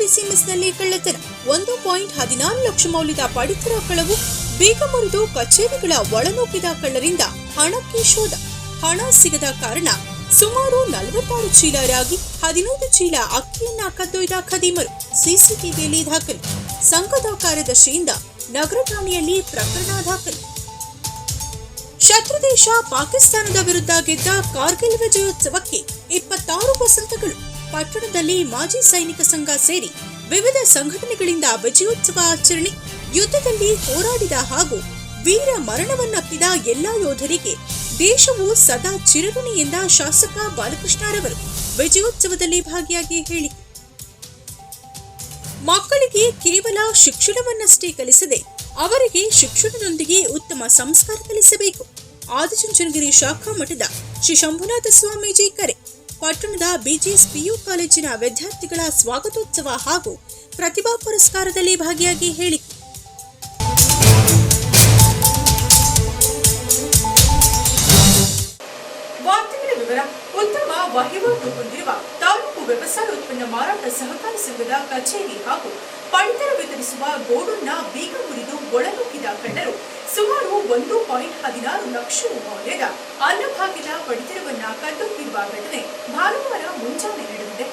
ಮೆಸ್ನಲ್ಲಿ ಕಳ್ಳತನ. ಒಂದು ಪಾಯಿಂಟ್ ಹದಿನಾರು ಲಕ್ಷ ಮೌಲ್ಯದ ಪಡಿತರ ಕಳವು ಬೇಗ ಮುರಿದು ಕಚೇರಿಗಳ ಒಳನುಗ್ಗಿದ ಕಳ್ಳರಿಂದ ಹಣಕ್ಕೆ ಶೋಧ. ಹಣ ಸಿಗದ ಕಾರಣ ಸುಮಾರು ನಲವತ್ತಾರು ಚೀಲ ರಾಗಿ ಹದಿನೈದು ಚೀಲ ಅಕ್ಕಿಯನ್ನ ಕದ್ದೊಯ್ದ ಖದೀಮರು. ಸಿಸಿಟಿವಿಯಲ್ಲಿ ದಾಖಲು. ಸಂಘದ ಕಾರ್ಯದರ್ಶಿಯಿಂದ ನಗರ ಠಾಣೆಯಲ್ಲಿ ಪ್ರಕರಣ ದಾಖಲು. ಶತ್ರುದೇಶ ಪಾಕಿಸ್ತಾನದ ವಿರುದ್ಧ ಗೆದ್ದ ಕಾರ್ಗಿಲ್ ವಿಜಯೋತ್ಸವಕ್ಕೆ ಇಪ್ಪತ್ತಾರು ವಸಂತಗಳು. ಪಟ್ಟಣದಲ್ಲಿ ಮಾಜಿ ಸೈನಿಕ ಸಂಘ ಸೇರಿ ವಿವಿಧ ಸಂಘಟನೆಗಳಿಂದ ವಿಜಯೋತ್ಸವ ಆಚರಣೆ, ಯುದ್ಧದಲ್ಲಿ ಹೋರಾಡಿದ ಹಾಗೂ ವೀರ ಮರಣವನ್ನಪ್ಪಿದ ಎಲ್ಲಾ ಯೋಧರಿಗೆ ದೇಶವು ಸದಾ ಚಿರಋಣಿ ಎಂದ ಶಾಸಕ ಬಾಲಕೃಷ್ಣರವರು ವಿಜಯೋತ್ಸವದಲ್ಲಿ ಭಾಗಿಯಾಗಿ ಹೇಳಿ. ಮಕ್ಕಳಿಗೆ ಕೇವಲ ಶಿಕ್ಷಣವನ್ನಷ್ಟೇ ಕಲಿಸದೆ ಅವರಿಗೆ ಶಿಕ್ಷಣದೊಂದಿಗೆ ಉತ್ತಮ ಸಂಸ್ಕಾರ ಕಲಿಸಬೇಕು. ಆದಿಚುಂಚನಗಿರಿ ಶಾಖಾ ಮಠದ ಶ್ರೀ ಶಂಭುನಾಥ ಸ್ವಾಮೀಜಿ ಕರೆ. ಪಟ್ಟಣದ ಬಿಜಿಎಸ್ ಪಿಯು ಕಾಲೇಜಿನ ವಿದ್ಯಾರ್ಥಿಗಳ ಸ್ವಾಗತೋತ್ಸವ ಹಾಗೂ ಪ್ರತಿಭಾ ಪುರಸ್ಕಾರದಲ್ಲಿ ಭಾಗಿಯಾಗಿ ಹೇಳಿ. ಉತ್ತಮ ವಹಿವಾಟು ಹೊಂದಿರುವ ತಾಲೂಕು ವ್ಯವಸಾಯ ಉತ್ಪನ್ನ ಮಾರಾಟ ಸಹಕಾರ ಸಂಘದ ಕಚೇರಿ ಹಾಗೂ ಪಡಿತರ ವಿತರಿಸುವ ಗೋಡನ್ನ ಬೀಗ ಮುರಿದು ಒಳನುಗ್ಗಿದ ಕಳ್ಳರು ಸುಮಾರು ಒಂದು ಪಾಯಿಂಟ್ ಹದಿನಾರು ಲಕ್ಷ ಮೌಲ್ಯದ ಅನ್ನಭಾಗ್ಯದ ಪಡಿತರವನ್ನ ಕದ್ದೊಪ್ಪಿರುವ ಘಟನೆ ಭಾನುವಾರ ಮುಂಜಾನೆ ನಡೆದಿದೆ.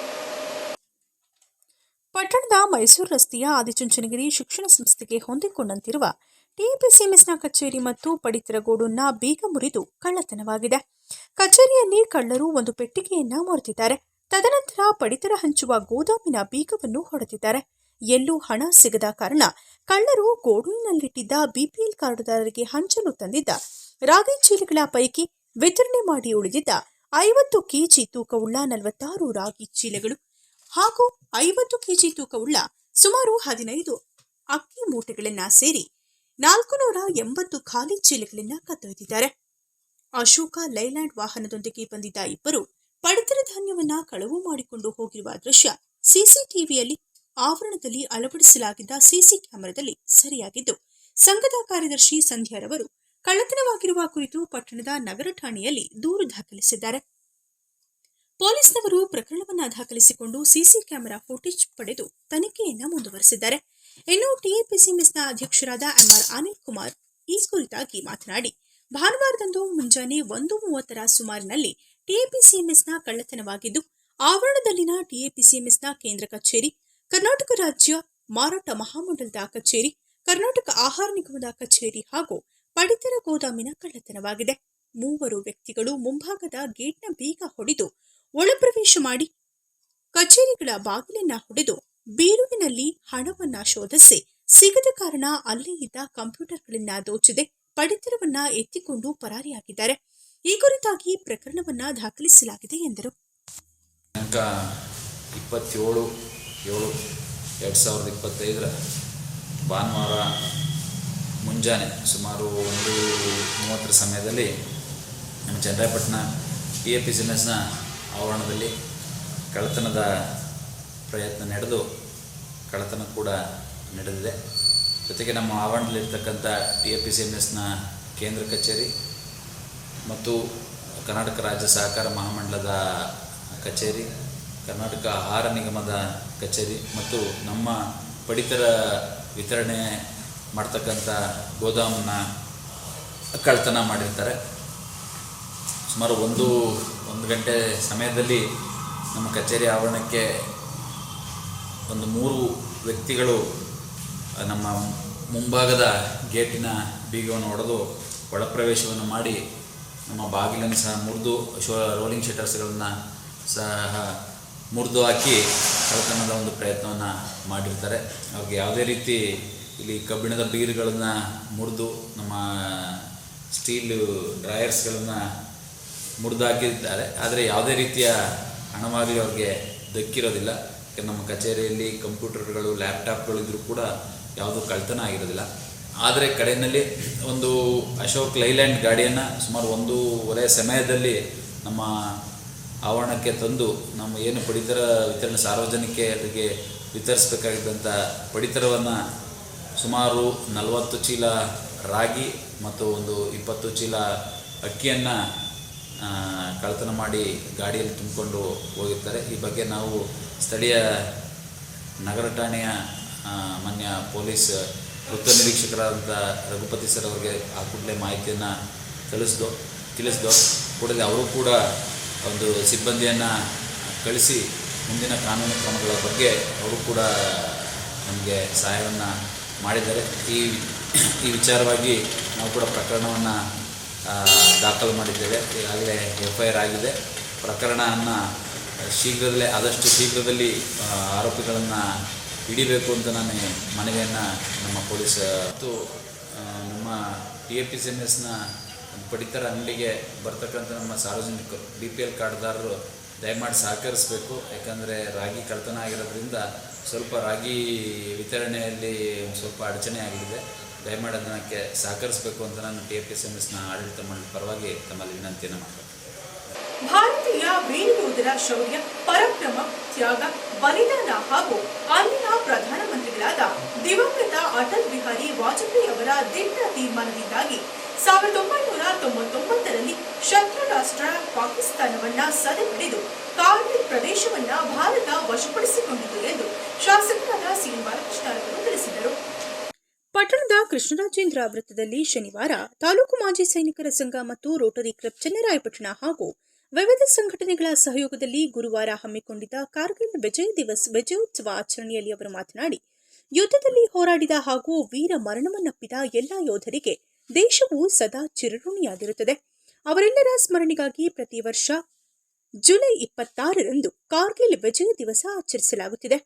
ಪಟ್ಟಣದ ಮೈಸೂರು ರಸ್ತೆಯ ಆದಿಚುಂಚನಗಿರಿ ಶಿಕ್ಷಣ ಸಂಸ್ಥೆಗೆ ಹೊಂದಿಕೊಂಡಂತಿರುವ ಟಿಪಿಸಿಎಂಎಸ್ನ ಕಚೇರಿ ಮತ್ತು ಪಡಿತರ ಗೋಡನ್ನ ಬೀಗ ಮುರಿದು ಕಳ್ಳತನವಾಗಿದೆ. ಕಚೇರಿಯಲ್ಲಿ ಕಳ್ಳರು ಒಂದು ಪೆಟ್ಟಿಗೆಯನ್ನ ಮುರಿದಿದ್ದಾರೆ. ತದನಂತರ ಪಡಿತರ ಹಂಚುವ ಗೋದಾಮಿನ ಬೀಗವನ್ನು ಹೊಡೆದಿದ್ದಾರೆ. ಎಲ್ಲೂ ಹಣ ಸಿಗದ ಕಾರಣ ಕಳ್ಳರು ಗೋಡೂರಿನಲ್ಲಿಟ್ಟಿದ್ದ ಬಿಪಿಎಲ್ ಕಾರ್ಡ್ದಾರರಿಗೆ ಹಂಚಲು ತಂದಿದ್ದ ರಾಗಿ ಚೀಲಗಳ ಪೈಕಿ ವಿತರಣೆ ಮಾಡಿ ಉಳಿದಿದ್ದ ಐವತ್ತು ಕೆಜಿ ತೂಕವುಳ್ಳ ನಲವತ್ತಾರು ರಾಗಿ ಚೀಲಗಳು ಹಾಗೂ ಐವತ್ತು ಕೆಜಿ ತೂಕವುಳ್ಳ ಸುಮಾರು ಹದಿನೈದು ಅಕ್ಕಿ ಮೂಟೆಗಳನ್ನ ಸೇರಿ ನಾಲ್ಕು ನೂರ ಎಂಬತ್ತು ಖಾಲಿ ಚೀಲಗಳನ್ನ ಕತ್ತೊಯ್ದಿದ್ದಾರೆ ಅಶೋಕ ಲೈಲ್ಯಾಂಡ್ ವಾಹನದೊಂದಿಗೆ ಬಂದಿದ್ದ ಇಬ್ಬರು ಪಡಿತರ ಧಾನ್ಯವನ್ನ ಕಳವು ಮಾಡಿಕೊಂಡು ಹೋಗಿರುವ ದೃಶ್ಯ ಸಿಸಿಟಿವಿಯಲ್ಲಿ ಆವರಣದಲ್ಲಿ ಅಳವಡಿಸಲಾಗಿದ್ದ ಸಿಸಿ ಕ್ಯಾಮೆರಾದಲ್ಲಿ ಸರಿಯಾಗಿದ್ದು, ಸಂಘದ ಕಾರ್ಯದರ್ಶಿ ಸಂಧ್ಯಾರವರು ಕಳ್ಳತನವಾಗಿರುವ ಕುರಿತು ಪಟ್ಟಣದ ನಗರ ಠಾಣೆಯಲ್ಲಿ ದೂರು ದಾಖಲಿಸಿದ್ದಾರೆ. ಪೊಲೀಸ್ನವರು ಪ್ರಕರಣವನ್ನು ದಾಖಲಿಸಿಕೊಂಡು ಸಿಸಿ ಕ್ಯಾಮೆರಾ ಫುಟೇಜ್ ಪಡೆದು ತನಿಖೆಯನ್ನು ಮುಂದುವರೆಸಿದ್ದಾರೆ. ಇನ್ನು ಟಿಎಪಿಸಿಎಂಎಸ್ನ ಅಧ್ಯಕ್ಷರಾದ ಎಂಆರ್ ಅನಿಲ್ ಕುಮಾರ್ ಈ ಕುರಿತಾಗಿ ಮಾತನಾಡಿ, ಭಾನುವಾರದಂದು ಮುಂಜಾನೆ ಒಂದು ಮೂವತ್ತರ ಸುಮಾರಿನಲ್ಲಿ ಟಿಎಪಿಸಿಎಂಎಸ್ನ ಕಳ್ಳತನವಾಗಿದ್ದು, ಆವರಣದಲ್ಲಿನ ಟಿಎಪಿಸಿಎಂಎಸ್ನ ಕೇಂದ್ರ ಕಚೇರಿ ಕರ್ನಾಟಕ ರಾಜ್ಯ ಮಾರಾಟ ಮಹಾಮಂಡಲದ ಕಚೇರಿ, ಕರ್ನಾಟಕ ಆಹಾರ ನಿಗಮದ ಕಚೇರಿ ಹಾಗೂ ಪಡಿತರ ಗೋದಾಮಿನ ಕಳ್ಳತನವಾಗಿದೆ. ಮೂವರು ವ್ಯಕ್ತಿಗಳು ಮುಂಭಾಗದ ಗೇಟ್ನ ಬೀಗ ಹೊಡೆದು ಒಳಪ್ರವೇಶ ಮಾಡಿ ಕಚೇರಿಗಳ ಬಾಗಿಲನ್ನ ಹೊಡೆದು ಬೀರುವಿನಲ್ಲಿ ಹಣವನ್ನ ಶೋಧಿಸಿ ಸಿಗದ ಕಾರಣ ಅಲ್ಲೇ ಇದ್ದ ಕಂಪ್ಯೂಟರ್ಗಳನ್ನ ದೋಚಿದೆ. ಪಡಿತರವನ್ನ ಎತ್ತಿಕೊಂಡು ಪರಾರಿಯಾಗಿದ್ದಾರೆ. ಈ ಕುರಿತಾಗಿ ಪ್ರಕರಣವನ್ನ ದಾಖಲಿಸಲಾಗಿದೆ ಎಂದರು. ಏಳು ಎರಡು ಸಾವಿರದ ಇಪ್ಪತ್ತೈದರ ಭಾನುವಾರ ಮುಂಜಾನೆ ಸುಮಾರು ಒಂದು ಮೂವತ್ತರ ಸಮಯದಲ್ಲಿ ನಮ್ಮ ಚಂದ್ರಾಯಪಟ್ಟಣ ಪಿ ಎ ಪಿ ಆವರಣದಲ್ಲಿ ಕಳ್ಳತನದ ಪ್ರಯತ್ನ ನಡೆದು ಕಳ್ಳತನ ಕೂಡ ನಡೆದಿದೆ. ಜೊತೆಗೆ ನಮ್ಮ ಆವರಣದಲ್ಲಿರ್ತಕ್ಕಂಥ T A P C M ಎಸ್ನ ಕೇಂದ್ರ ಕಚೇರಿ ಮತ್ತು ಕರ್ನಾಟಕ ರಾಜ್ಯ ಸಹಕಾರ ಮಹಾಮಂಡಲದ ಕಚೇರಿ, ಕರ್ನಾಟಕ ಆಹಾರ ನಿಗಮದ ಕಚೇರಿ ಮತ್ತು ನಮ್ಮ ಪಡಿತರ ವಿತರಣೆ ಮಾಡ್ತಕ್ಕಂಥ ಗೋದಾಮನ್ನ ಕಳ್ತನ ಮಾಡಿರ್ತಾರೆ. ಸುಮಾರು ಒಂದು ಒಂದು ಗಂಟೆ ಸಮಯದಲ್ಲಿ ನಮ್ಮ ಕಚೇರಿ ಆವರಣಕ್ಕೆ ಒಂದು ಮೂರು ವ್ಯಕ್ತಿಗಳು, ನಮ್ಮ ಮುಂಭಾಗದ ಗೇಟಿನ ಬೀಗವನ್ನು ಹೊಡೆದು ಒಳಪ್ರವೇಶವನ್ನು ಮಾಡಿ ನಮ್ಮ ಬಾಗಿಲನ್ನು ಸಹ ಮುರಿದು ಶೋ ರೋಲಿಂಗ್ ಶಟರ್ಸ್ಗಳನ್ನು ಸಹ ಮುರಿದು ಹಾಕಿ ಕಳ್ಳತನದ ಒಂದು ಪ್ರಯತ್ನವನ್ನು ಮಾಡಿರ್ತಾರೆ. ಅವ್ರಿಗೆ ಯಾವುದೇ ರೀತಿ ಇಲ್ಲಿ ಕಬ್ಬಿಣದ ಬೀರುಗಳನ್ನು ಮುರಿದು ನಮ್ಮ ಸ್ಟೀಲು ಡ್ರಾಯರ್ಸ್ಗಳನ್ನು ಮುರಿದು ಹಾಕಿದ್ದಾರೆ. ಆದರೆ ಯಾವುದೇ ರೀತಿಯ ಹಣವಾಗಿ ಅವ್ರಿಗೆ ದಕ್ಕಿರೋದಿಲ್ಲ. ನಮ್ಮ ಕಚೇರಿಯಲ್ಲಿ ಕಂಪ್ಯೂಟರ್ಗಳು, ಲ್ಯಾಪ್ಟಾಪ್ಗಳು ಇದ್ರೂ ಕೂಡ ಯಾವುದೂ ಕಳ್ತನ ಆಗಿರೋದಿಲ್ಲ. ಆದರೆ ಕಡೆಯಲ್ಲಿ ಒಂದು ಅಶೋಕ್ ಲೈಲ್ಯಾಂಡ್ ಗಾಡಿಯನ್ನು ಸುಮಾರು ಒಂದೂವರೆ ಸಮಯದಲ್ಲಿ ನಮ್ಮ ಆವರಣಕ್ಕೆ ತಂದು ನಮ್ಮ ಏನು ಪಡಿತರ ವಿತರಣೆ ಸಾರ್ವಜನಿಕರಿಗೆ ವಿತರಿಸಬೇಕಾಗಿದ್ದಂಥ ಪಡಿತರವನ್ನು ಸುಮಾರು ನಲವತ್ತು ಚೀಲ ರಾಗಿ ಮತ್ತು ಒಂದು ಇಪ್ಪತ್ತು ಚೀಲ ಅಕ್ಕಿಯನ್ನು ಕಳತನ ಮಾಡಿ ಗಾಡಿಯಲ್ಲಿ ತುಂಬಿಕೊಂಡು ಹೋಗಿರ್ತಾರೆ. ಈ ಬಗ್ಗೆ ನಾವು ಸ್ಥಳೀಯ ನಗರ ಠಾಣೆಯ ಮಾನ್ಯ ಪೊಲೀಸ್ ವೃತ್ತ ನಿರೀಕ್ಷಕರಾದಂಥ ರಘುಪತಿ ಸರ್ ಅವರಿಗೆ ಆ ಕೂಡಲೇ ಮಾಹಿತಿಯನ್ನು ತಿಳಿಸ್ದೋ ತಿಳಿಸ್ದೋ, ಕೂಡಲೇ ಅವರು ಕೂಡ ಒಂದು ಸಿಬ್ಬಂದಿಯನ್ನು ಕಳಿಸಿ ಮುಂದಿನ ಕಾನೂನು ಕ್ರಮಗಳ ಬಗ್ಗೆ ಅವರು ಕೂಡ ನಮಗೆ ಸಹಾಯವನ್ನು ಮಾಡಿದ್ದಾರೆ. ಈ ಈ ವಿಚಾರವಾಗಿ ನಾವು ಕೂಡ ಪ್ರಕರಣವನ್ನು ದಾಖಲು ಮಾಡಿದ್ದೇವೆ. ಈಗಾಗಲೇ ಎಫ್ ಐ ಆರ್ ಆಗಿದೆ. ಪ್ರಕರಣವನ್ನು ಶೀಘ್ರದಲ್ಲೇ, ಆದಷ್ಟು ಶೀಘ್ರದಲ್ಲಿ ಆರೋಪಿಗಳನ್ನು ಹಿಡಿಬೇಕು ಅಂತ ನಾನು ಮನವಿಯನ್ನು ನಮ್ಮ ಪೊಲೀಸ್ ಮತ್ತು ನಮ್ಮ T A P C M ಎಸ್ನ ಪಡಿತರ ಅಂಗಡಿಗೆ ಬರ್ತಕ್ಕಂಥ ನಮ್ಮ ಸಾರ್ವಜನಿಕರು ಬಿ ಪಿ ಎಲ್ ಕಾರ್ಡ್ದಾರರು ದಯಮಾಡಿ ಸಹಕರಿಸಬೇಕು. ಯಾಕಂದರೆ ರಾಗಿ ಕಳ್ತನ ಆಗಿರೋದ್ರಿಂದ ಸ್ವಲ್ಪ ರಾಗಿ ವಿತರಣೆಯಲ್ಲಿ ಸ್ವಲ್ಪ ಅಡಚಣೆ ಆಗಿದೆ. ದಯಮಾಡಿ ಅದಕ್ಕೆ ಸಹಕರಿಸಬೇಕು ಅಂತ ನಾನು T A P S M ಎಸ್ನ ಆಡಳಿತ ಮಂಡಳಿ ಪರವಾಗಿ ತಮ್ಮಲ್ಲಿ ವಿನಂತಿಯನ್ನು ಮಾಡಬೇಕು ಭಾರತೀಯ ವೀರ ಯೋಧರ ಶೌರ್ಯ, ಪರಾಕ್ರಮ, ತ್ಯಾಗ, ಬಲಿದಾನ ಹಾಗೂ ಅಲ್ಲಿನ ಪ್ರಧಾನಮಂತ್ರಿಗಳಾದ ದಿವಂಗತ ಅಟಲ್ ಬಿಹಾರಿ ವಾಜಪೇಯಿ ಅವರ ದಿಟ್ಟ ತೀರ್ಮಾನದಿಂದಾಗಿ ಸಾವಿರದ ಒಂಬೈನೂರ ತೊಂಬತ್ತೊಂಬತ್ತರಲ್ಲಿ ಶತ್ರು ರಾಷ್ಟ್ರ ಪಾಕಿಸ್ತಾನವನ್ನ ಸದೆಬಡಿದು ಕಾರ್ಗಿಲ್ ಪ್ರದೇಶವನ್ನ ಭಾರತ ವಶಪಡಿಸಿಕೊಂಡಿತು ಎಂದು ಶಾಸಕರಾದ ಸಿಎಂ ತಿಳಿಸಿದರು. ಪಟ್ಟಣದ ಕೃಷ್ಣರಾಜೇಂದ್ರ ವೃತ್ತದಲ್ಲಿ ಶನಿವಾರ ತಾಲೂಕು ಮಾಜಿ ಸೈನಿಕರ ಸಂಘ ಮತ್ತು ರೋಟರಿ ಕ್ಲಬ್ ಚೆನ್ನರಾಯಪಟ್ಟಣ ಹಾಗೂ ವಿವಿಧ ಸಂಘಟನೆಗಳ ಸಹಯೋಗದಲ್ಲಿ ಗುರುವಾರ ಹಮ್ಮಿಕೊಂಡಿದ್ದ ಕಾರ್ಗಿಲ್ ವಿಜಯ್ ದಿವಸ್ ವಿಜಯೋತ್ಸವ ಆಚರಣೆಯಲ್ಲಿ ಅವರು ಮಾತನಾಡಿ, ಯುದ್ಧದಲ್ಲಿ ಹೋರಾಡಿದ ಹಾಗೂ ವೀರ ಮರಣವನ್ನಪ್ಪಿದ ಎಲ್ಲಾ ಯೋಧರಿಗೆ ದೇಶವು ಸದಾ ಚಿರಋಣಿಯಾಗಿರುತ್ತದೆ. ಅವರೆಲ್ಲರ ಸ್ಮರಣೆಗಾಗಿ ಪ್ರತಿ ವರ್ಷ ಜುಲೈ ಇಪ್ಪತ್ತಾರರಂದು ಕಾರ್ಗಿಲ್ ವಿಜಯ ದಿವಸ ಆಚರಿಸಲಾಗುತ್ತಿದೆ.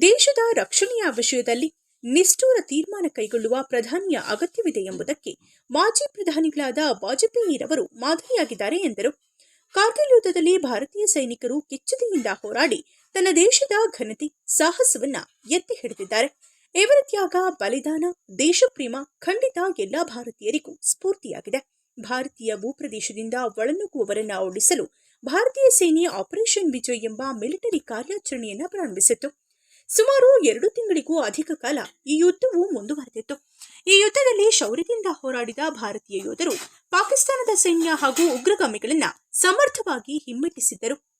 ದೇಶದ ರಕ್ಷಣೆಯ ವಿಷಯದಲ್ಲಿ ನಿಷ್ಠೂರ ತೀರ್ಮಾನ ಕೈಗೊಳ್ಳುವ ಪ್ರಧಾನಿಯ ಅಗತ್ಯವಿದೆ ಎಂಬುದಕ್ಕೆ ಮಾಜಿ ಪ್ರಧಾನಿಗಳಾದ ವಾಜಪೇಯಿರವರು ಮಾದರಿಯಾಗಿದ್ದಾರೆ ಎಂದರು. ಕಾರ್ಗಿಲ್ ಯುದ್ಧದಲ್ಲಿ ಭಾರತೀಯ ಸೈನಿಕರು ಕಿಚ್ಚುತಿಯಿಂದ ಹೋರಾಡಿ ತನ್ನ ದೇಶದ ಘನತೆ ಸಾಹಸವನ್ನ ಎತ್ತಿ ಹಿಡಿದಿದ್ದಾರೆ. ಇವರ ತ್ಯಾಗ, ಬಲಿದಾನ, ದೇಶಪ್ರೇಮ ಖಂಡಿತ ಎಲ್ಲ ಭಾರತೀಯರಿಗೂ ಸ್ಫೂರ್ತಿಯಾಗಿದೆ. ಭಾರತೀಯ ಭೂಪ್ರದೇಶದಿಂದ ಒಳನುಗ್ಗುವವರನ್ನ ಓಡಿಸಲು ಭಾರತೀಯ ಸೇನೆ ಆಪರೇಷನ್ ವಿಜಯ್ ಎಂಬ ಮಿಲಿಟರಿ ಕಾರ್ಯಾಚರಣೆಯನ್ನು ಪ್ರಾರಂಭಿಸಿತ್ತು. ಸುಮಾರು ಎರಡು ತಿಂಗಳಿಗೂ ಅಧಿಕ ಕಾಲ ಈ ಯುದ್ಧವು ಮುಂದುವರೆದಿತ್ತು. ಈ ಯುದ್ಧದಲ್ಲಿ ಶೌರ್ಯದಿಂದ ಹೋರಾಡಿದ ಭಾರತೀಯ ಯೋಧರು ಪಾಕಿಸ್ತಾನದ ಸೈನ್ಯ ಹಾಗೂ ಉಗ್ರಗಾಮಿಗಳನ್ನು ಸಮರ್ಥವಾಗಿ ಹಿಮ್ಮೆಟ್ಟಿಸಿದ್ದರು.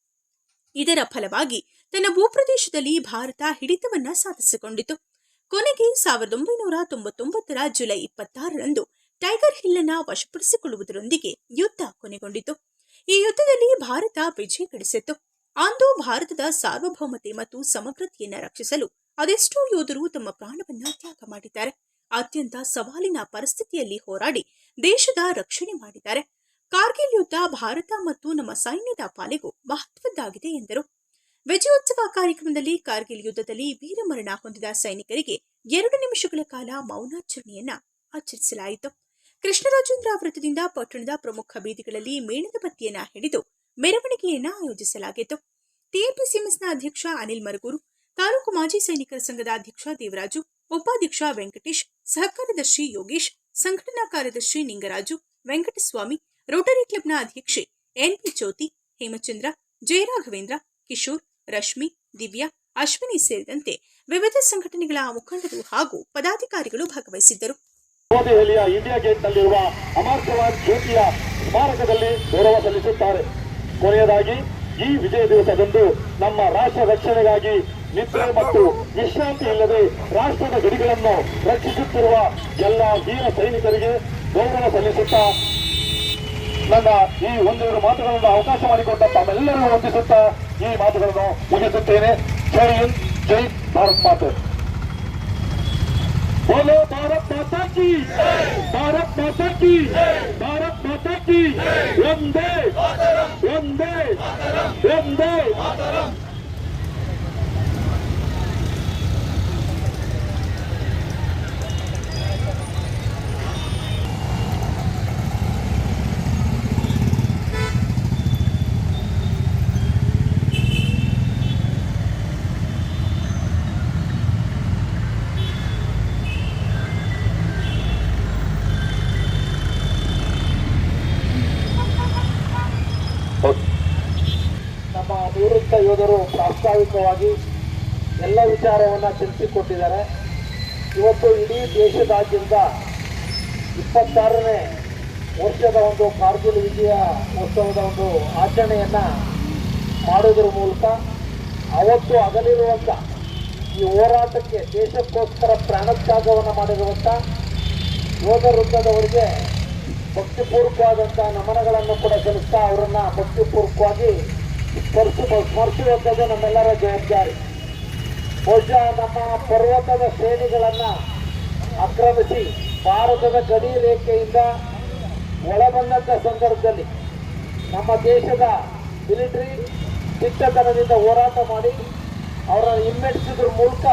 ಇದರ ಫಲವಾಗಿ ತನ್ನ ಭೂಪ್ರದೇಶದಲ್ಲಿ ಭಾರತ ಹಿಡಿತವನ್ನ ಸಾಧಿಸಿಕೊಂಡಿತು. ಕೊನೆಗೆ ಸಾವಿರದ ಒಂಬೈನೂರ ತೊಂಬತ್ತೊಂಬತ್ತರ ಜುಲೈ ಇಪ್ಪತ್ತಾರರಂದು ಟೈಗರ್ ಹಿಲ್ ಅನ್ನ ವಶಪಡಿಸಿಕೊಳ್ಳುವುದರೊಂದಿಗೆ ಯುದ್ಧ ಕೊನೆಗೊಂಡಿತು. ಈ ಯುದ್ಧದಲ್ಲಿ ಭಾರತ ವಿಜಯ ಗಳಿಸಿತ್ತು. ಅಂದು ಭಾರತದ ಸಾರ್ವಭೌಮತೆ ಮತ್ತು ಸಮಗ್ರತೆಯನ್ನು ರಕ್ಷಿಸಲು ಅದೆಷ್ಟೋ ಯೋಧರು ತಮ್ಮ ಪ್ರಾಣವನ್ನ ತ್ಯಾಗ ಮಾಡಿದ್ದಾರೆ. ಅತ್ಯಂತ ಸವಾಲಿನ ಪರಿಸ್ಥಿತಿಯಲ್ಲಿ ಹೋರಾಡಿ ದೇಶದ ರಕ್ಷಣೆ ಮಾಡಿದ್ದಾರೆ. ಕಾರ್ಗಿಲ್ ಯುದ್ಧ ಭಾರತ ಮತ್ತು ನಮ್ಮ ಸೈನ್ಯದ ಪಾಲಿಗೂ ಮಹತ್ವದ್ದಾಗಿದೆ ಎಂದರು. ವಿಜಯೋತ್ಸವ ಕಾರ್ಯಕ್ರಮದಲ್ಲಿ ಕಾರ್ಗಿಲ್ ಯುದ್ಧದಲ್ಲಿ ವೀರಮರಣ ಹೊಂದಿದ ಸೈನಿಕರಿಗೆ ಎರಡು ನಿಮಿಷಗಳ ಕಾಲ ಮೌನಾಚರಣೆಯನ್ನ ಆಚರಿಸಲಾಯಿತು. ಕೃಷ್ಣರಾಜೇಂದ್ರ ವೃತ್ತದಿಂದ ಪಟ್ಟಣದ ಪ್ರಮುಖ ಬೀದಿಗಳಲ್ಲಿ ಮೇಣದ ಬತ್ತಿಯನ್ನ ಹಿಡಿದು ಮೆರವಣಿಗೆಯನ್ನ ಆಯೋಜಿಸಲಾಗಿತ್ತು. ಟಿಎಪಿಸಿಎಂಎಸ್ನ ಅಧ್ಯಕ್ಷ ಅನಿಲ್ ಮರಗೂರು, ತಾಲೂಕು ಮಾಜಿ ಸೈನಿಕರ ಸಂಘದ ಅಧ್ಯಕ್ಷ ದೇವರಾಜು, ಉಪಾಧ್ಯಕ್ಷ ವೆಂಕಟೇಶ್, ಸಹಕಾರ್ಯದರ್ಶಿ ಯೋಗೇಶ್, ಸಂಘಟನಾ ಕಾರ್ಯದರ್ಶಿ ನಿಂಗರಾಜು, ವೆಂಕಟಸ್ವಾಮಿ, ರೋಟರಿ ಕ್ಲಬ್ನ ಅಧ್ಯಕ್ಷೆ ಎನ್ಪಿ ಜ್ಯೋತಿ, ಹೇಮಚಂದ್ರ, ಜಯರಾಘವೇಂದ್ರ, ಕಿಶೋರ್ ರಶ್ಮಿ, ದಿವ್ಯಾ, ಅಶ್ವಿನಿ ಸೇರಿದಂತೆ ವಿವಿಧ ಸಂಘಟನೆಗಳ ಮುಖಂಡರು ಹಾಗೂ ಪದಾಧಿಕಾರಿಗಳು ಭಾಗವಹಿಸಿದ್ದರು. ನವದೆಹಲಿಯ ಇಂಡಿಯಾ ಗೇಟ್ನಲ್ಲಿರುವ ಅಮರ್ ಜವಾನ್ ಜ್ಯೋತಿಯ ಸ್ಮಾರಕದಲ್ಲಿ ಗೌರವ ಸಲ್ಲಿಸುತ್ತಾರೆ. ಕೊನೆಯದಾಗಿ, ಈ ವಿಜಯ ದಿವಸದಂದು ನಮ್ಮ ರಾಷ್ಟ್ರ ರಕ್ಷಣೆಗಾಗಿ ನಿದ್ರೆ ಮತ್ತು ವಿಶ್ರಾಂತಿ ಇಲ್ಲದೆ ರಾಷ್ಟ್ರದ ಗಡಿಗಳನ್ನು ರಕ್ಷಿಸುತ್ತಿರುವ ಎಲ್ಲ ವೀರ ಸೈನಿಕರಿಗೆ ಗೌರವ ಸಲ್ಲಿಸುತ್ತಾ, ನನ್ನ ಈ ಒಂದೆರಡು ಮಾತುಗಳನ್ನು ಅವಕಾಶ ಮಾಡಿಕೊಟ್ಟ ತಮ್ಮೆಲ್ಲರಿಗೂ ವಂದಿಸುತ್ತಾ ಈ ಮಾತುಗಳನ್ನು ಮುಗಿಸುತ್ತೇನೆ ಜೈ ಹಿಂದ್ ಜೈ ಭಾರತ್ ಮಾತೆ बोलो भारत माता की भारत माता की भारत माता की वंदे वंदे वंदे ಯೋಧರು ಪ್ರಾಸ್ತಾವಿಕವಾಗಿ ಎಲ್ಲ ವಿಚಾರವನ್ನು ತಿಳಿಸಿಕೊಟ್ಟಿದ್ದಾರೆ. ಇವತ್ತು ಇಡೀ ದೇಶದಾದ್ಯಂತ ಇಪ್ಪತ್ತಾರನೇ ವರ್ಷದ ಒಂದು ಕಾರ್ಗಿಲ್ ವಿಜಯ ಉತ್ಸವದ ಒಂದು ಆಚರಣೆಯನ್ನು ಮಾಡೋದ್ರ ಮೂಲಕ ಅವತ್ತು ಅಗಲಿರುವಂಥ ಈ ಹೋರಾಟಕ್ಕೆ ದೇಶಕ್ಕೋಸ್ಕರ ಪ್ರಾಣತ್ಯಾಗವನ್ನು ಮಾಡಿರುವಂಥ ಯೋಧ ವೃತ್ತದವರಿಗೆ ಭಕ್ತಿಪೂರ್ವಕವಾದಂಥ ನಮನಗಳನ್ನು ಕೂಡ ಸಲ್ಲಿಸ್ತಾ ಅವರನ್ನು ಭಕ್ತಿಪೂರ್ವಕವಾಗಿ ಸ್ಮರಿಸು ಸ್ಮರಿಸುವಂಥದ್ದು ನಮ್ಮೆಲ್ಲರ ಜವಾಬ್ದಾರಿ. ಬಹುಶಃ ನಮ್ಮ ಪರ್ವತದ ಶ್ರೇಣಿಗಳನ್ನು ಆಕ್ರಮಿಸಿ ಭಾರತದ ಗಡಿ ರೇಖೆಯಿಂದ ಒಳಬಂದಂಥ ಸಂದರ್ಭದಲ್ಲಿ ನಮ್ಮ ದೇಶದ ಮಿಲಿಟರಿ ದಿಟ್ಟತನದಿಂದ ಹೋರಾಟ ಮಾಡಿ ಅವರನ್ನು ಹಿಮ್ಮೆಟ್ಟಿಸಿದ್ರ ಮೂಲಕ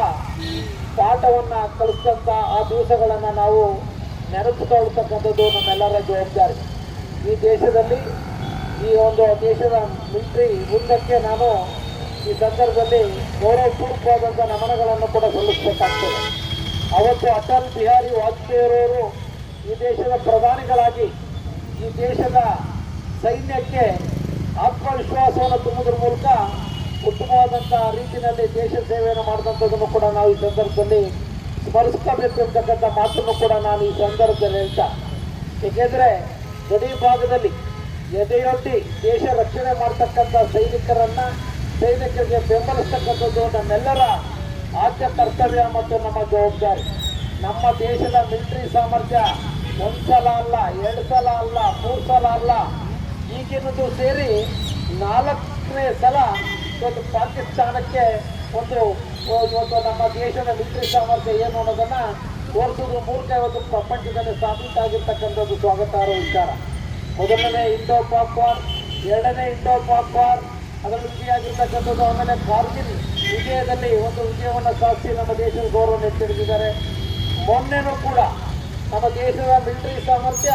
ಪಾಠವನ್ನು ಕಲಿಸ್ತಂಥ ಆ ದಿವಸಗಳನ್ನು ನಾವು ನೆನಪಿಸ್ಕೊಳ್ತಕ್ಕಂಥದ್ದು ನಮ್ಮೆಲ್ಲರ ಜವಾಬ್ದಾರಿ. ಈ ದೇಶದಲ್ಲಿ ಈ ಒಂದು ದೇಶದ ಮಿಲಿಟರಿ ವೃಂದಕ್ಕೆ ನಾನು ಈ ಸಂದರ್ಭದಲ್ಲಿ ಗೌರವಪೂರ್ವಕವಾದಂಥ ನಮನಗಳನ್ನು ಕೂಡ ಸಲ್ಲಿಸಬೇಕಾಗ್ತದೆ. ಅವತ್ತು ಅಟಲ್ ಬಿಹಾರಿ ವಾಜಪೇಯಿಯವರು ಈ ದೇಶದ ಪ್ರಧಾನಿಗಳಾಗಿ ಈ ದೇಶದ ಸೈನ್ಯಕ್ಕೆ ಆತ್ಮವಿಶ್ವಾಸವನ್ನು ತುಂಬುವುದ್ರ ಮೂಲಕ ಉತ್ತಮವಾದಂಥ ರೀತಿಯಲ್ಲಿ ದೇಶ ಸೇವೆಯನ್ನು ಮಾಡಿದಂಥದ್ದನ್ನು ಕೂಡ ನಾವು ಈ ಸಂದರ್ಭದಲ್ಲಿ ಸ್ಮರಿಸ್ಕೋಬೇಕು ಅಂತಕ್ಕಂಥ ಮಾತನ್ನು ಕೂಡ ನಾನು ಈ ಸಂದರ್ಭದಲ್ಲಿ ಹೇಳ್ತಾ ಏಕೆಂದರೆ ಗಡಿ ಭಾಗದಲ್ಲಿ ಎದೆಯೊಡ್ಡಿ ದೇಶ ರಕ್ಷಣೆ ಮಾಡ್ತಕ್ಕಂಥ ಸೈನಿಕರನ್ನ ಸೈನಿಕರಿಗೆ ಬೆಂಬಲಿಸ್ತಕ್ಕಂಥದ್ದು ನಮ್ಮೆಲ್ಲರ ಆದ್ಯ ಕರ್ತವ್ಯ ಮತ್ತು ನಮ್ಮ ಜವಾಬ್ದಾರಿ. ನಮ್ಮ ದೇಶದ ಮಿಲಿಟರಿ ಸಾಮರ್ಥ್ಯ ಒಂದು ಸಲ ಅಲ್ಲ, ಎರಡು ಸಲ ಅಲ್ಲ, ಮೂರು ಸಲ ಅಲ್ಲ ಈಗಿನದು ಸೇರಿ ನಾಲ್ಕನೇ ಸಲ ಒಂದು ಪಾಕಿಸ್ತಾನಕ್ಕೆ ಒಂದು ಇವತ್ತು ನಮ್ಮ ದೇಶದ ಮಿಲಿಟರಿ ಸಾಮರ್ಥ್ಯ ಏನು ಅನ್ನೋದನ್ನು ತೋರಿಸೋದು ಮೂಲಕ ಇವತ್ತು ಪ್ರಪಂಚದಲ್ಲಿ ಸಾಬೀತಾಗಿರ್ತಕ್ಕಂಥದ್ದು ಸ್ವಾಗತಾರ್ಹ ವಿಚಾರ. ಮೊದಲನೇ ಇಂಡೋ ಪಾಕ್ ವಾರ್ ಎರಡನೇ ಇಂಡೋ ಪಾಕ್ ವಾರ್ ಅದರಲ್ಲಿ ವಿಜಯಾಗಿರ್ತಕ್ಕಂಥದ್ದು ಆಮೇಲೆ ಕಾರ್ಗಿಲ್, ವಿಜಯದಲ್ಲಿ ಒಂದು ವಿಜಯವನ್ನು ಸಾಧಿಸಿ ನಮ್ಮ ದೇಶದ ಗೌರವ ಎತ್ತಿಡಿದ್ದಾರೆ ಮೊನ್ನೆನೂ ಕೂಡ ನಮ್ಮ ದೇಶದ ಮಿಲಿಟರಿ ಸಾಮರ್ಥ್ಯ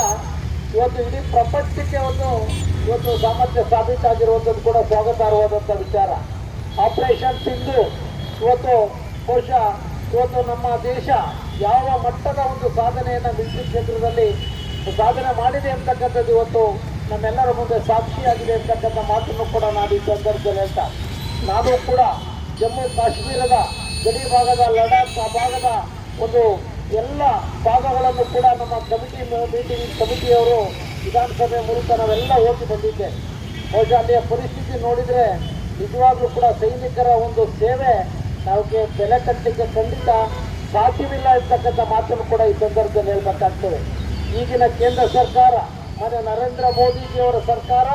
ಇವತ್ತು ಇಡೀ ಪ್ರಪಂಚಕ್ಕೆ ಒಂದು, ಇವತ್ತು ಸಾಮರ್ಥ್ಯ ಸಾಬೀತಾಗಿರುವಂಥದ್ದು ಕೂಡ ಸ್ವಾಗತಾರ್ಹವಾದಂಥ ವಿಚಾರ. ಆಪರೇಷನ್ ಸಿಂಧು ಇವತ್ತು ಬಹುಶಃ ಇವತ್ತು ನಮ್ಮ ದೇಶ ಯಾವ ಮಟ್ಟದ ಒಂದು ಸಾಧನೆಯನ್ನು ಮಿಲಿಟರಿ ಕ್ಷೇತ್ರದಲ್ಲಿ ಸಾಧನೆ ಮಾಡಿದೆ ಅಂತಕ್ಕಂಥದ್ದು ಇವತ್ತು ನಮ್ಮೆಲ್ಲರ ಮುಂದೆ ಸಾಕ್ಷಿಯಾಗಿದೆ ಅಂತಕ್ಕಂಥ ಮಾತನ್ನು ಕೂಡ ನಾನು ಈ ಸಂದರ್ಭದಲ್ಲಿ ಹೇಳ್ತಾ ನಾನು ಕೂಡ ಜಮ್ಮು ಕಾಶ್ಮೀರದ ಗಡಿ ಭಾಗದ, ಲಡಾಖ್ ಆ ಭಾಗದ ಒಂದು ಎಲ್ಲ ಭಾಗಗಳನ್ನು ಕೂಡ ನಮ್ಮ ಕಮಿಟಿ ಮೀಟಿಂಗ್ ಕಮಿಟಿಯವರು ವಿಧಾನಸಭೆ ಮೂಲಕ ನಾವೆಲ್ಲ ಹೋಗಿ ಬಂದಿದ್ದೆ. ಬಹುಶಃ ಅಲ್ಲಿಯ ಪರಿಸ್ಥಿತಿ ನೋಡಿದರೆ ನಿಜವಾಗ್ಲೂ ಕೂಡ ಸೈನಿಕರ ಒಂದು ಸೇವೆ ನಮಗೆ ಬೆಲೆ ಕಟ್ಟಲಿಕ್ಕೆ ಖಂಡಿತ ಸಾಧ್ಯವಿಲ್ಲ ಇರ್ತಕ್ಕಂಥ ಮಾತನ್ನು ಕೂಡ ಈ ಸಂದರ್ಭದಲ್ಲಿ ಹೇಳ್ಬೇಕಾಗ್ತದೆ. ಈಗಿನ ಕೇಂದ್ರ ಸರ್ಕಾರ ಮತ್ತೆ ನರೇಂದ್ರ ಮೋದಿಜಿಯವರ ಸರ್ಕಾರ,